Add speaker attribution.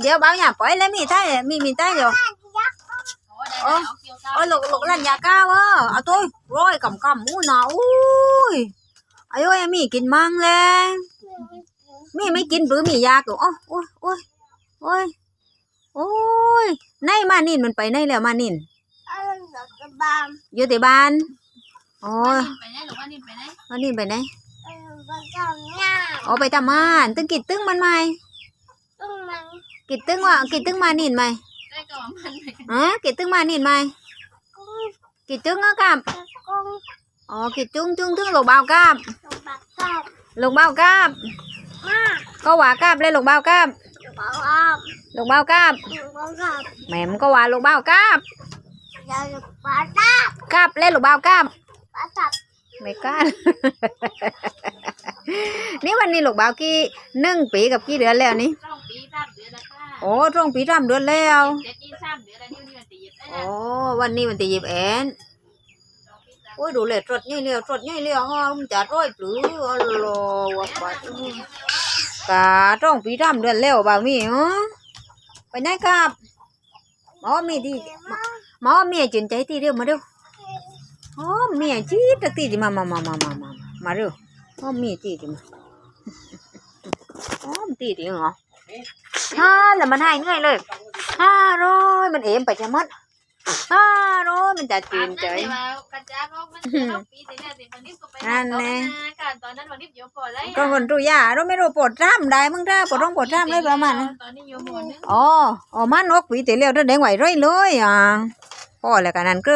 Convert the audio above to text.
Speaker 1: เดี๋ยว bao nhà phải lấy mì tay mì mì tay rồi
Speaker 2: โอ้ได้ได้เอาเกี่ยวก้าว
Speaker 1: ôi lục lục lần nhà cao á à tôi rồi cầm cầm mũi nào ui ai ơi em mì kín mang lên mì mấy kín bữa mì da kiểu ôi ôi ôi ôi ôi nay mà nín mình phải nay là mà nín
Speaker 3: เอาเดี๋ยวจะบาม
Speaker 1: vô thì ban
Speaker 2: ว่า
Speaker 1: ôi
Speaker 2: นิ่มไปไหนหรือว่านิ่มไปไหน
Speaker 1: mà nín phải này
Speaker 3: เออมันจะง่าย
Speaker 1: ôi phải tầm an tương kịt tương mình mày
Speaker 3: ต้องมัน
Speaker 1: kịt tương mà kịt tương mà nín mày
Speaker 2: ได้ก็ว่ามันไป
Speaker 1: hả kịt tương mà nín mày
Speaker 3: กุ้ง
Speaker 1: kịt tương á cam
Speaker 3: จะกุ้ง
Speaker 1: ồ kịt tương tương tương lục bao cam
Speaker 3: ตัวบักชอบ
Speaker 1: lục bao cam
Speaker 3: มาก
Speaker 1: có quả cam lên lục bao cam
Speaker 3: ตัวบักชอบ
Speaker 1: lục bao cam
Speaker 3: ตัวบักชอบ
Speaker 1: mẹ em có quả lục bao cam
Speaker 3: อยากจะปลาตับ
Speaker 1: cam lên lục bao cam
Speaker 3: ปลาตับ
Speaker 1: ไม่กล้า นี่วันนี้ลูกบ่าวกี่หนึ่งปีกับกี่เดือนแล้วนี่ โอ้ตรงปีสามเดือนแล้ว
Speaker 2: เจ็ดยี่สามเดือนแล้วนิ้วนี่มันตีบได้
Speaker 1: โอ้
Speaker 2: นะ
Speaker 1: วันนี้มันตีหยิบแอน
Speaker 2: สองปีสาม
Speaker 1: โอ้ยดูเลยสดนี่เลี้ยวสดนี่เลี้ยวฮอมนจะร้อยปรืออ๋อโลวักบัดกะตรงปีสามเดือนแล้วบ่าวมีฮะไปไหนครับหมอมีดีหมอเมียจินใจตีเดียวมาเร็วอ๋อเมียจีตะตีจิมามามามามามามาเร็วอ๋อเมียจีจิมาอ๋อมันตีจริงเหรอ ฮ่าแล้วมันให้ง่ายเลยฮ่าร้อยมันเอ็มไปจะมัดฮ่าร้อยมันจะจีนใจ
Speaker 2: อันนั้นแต่ว่ากระจาบอกมันจะต้องปีแต่เนี่ยแต่วันนี้ก็ไป
Speaker 1: อันแน่
Speaker 2: การตอนนั้นวันนี้อยู่พอแล้ว
Speaker 1: ก็คนรู้ยาเราไม่รู้ปวดร่ำได้มึงได้ปวดร้องปวดร่ำได้ประมาณนั้น
Speaker 2: ตอนนี้อยู่หมดนึง
Speaker 1: อ๋ออ๋อมันนกปีแต่เลี้ยวถ้าแดงไหวร้อยเลยอะพอแล้วกันนั้นก็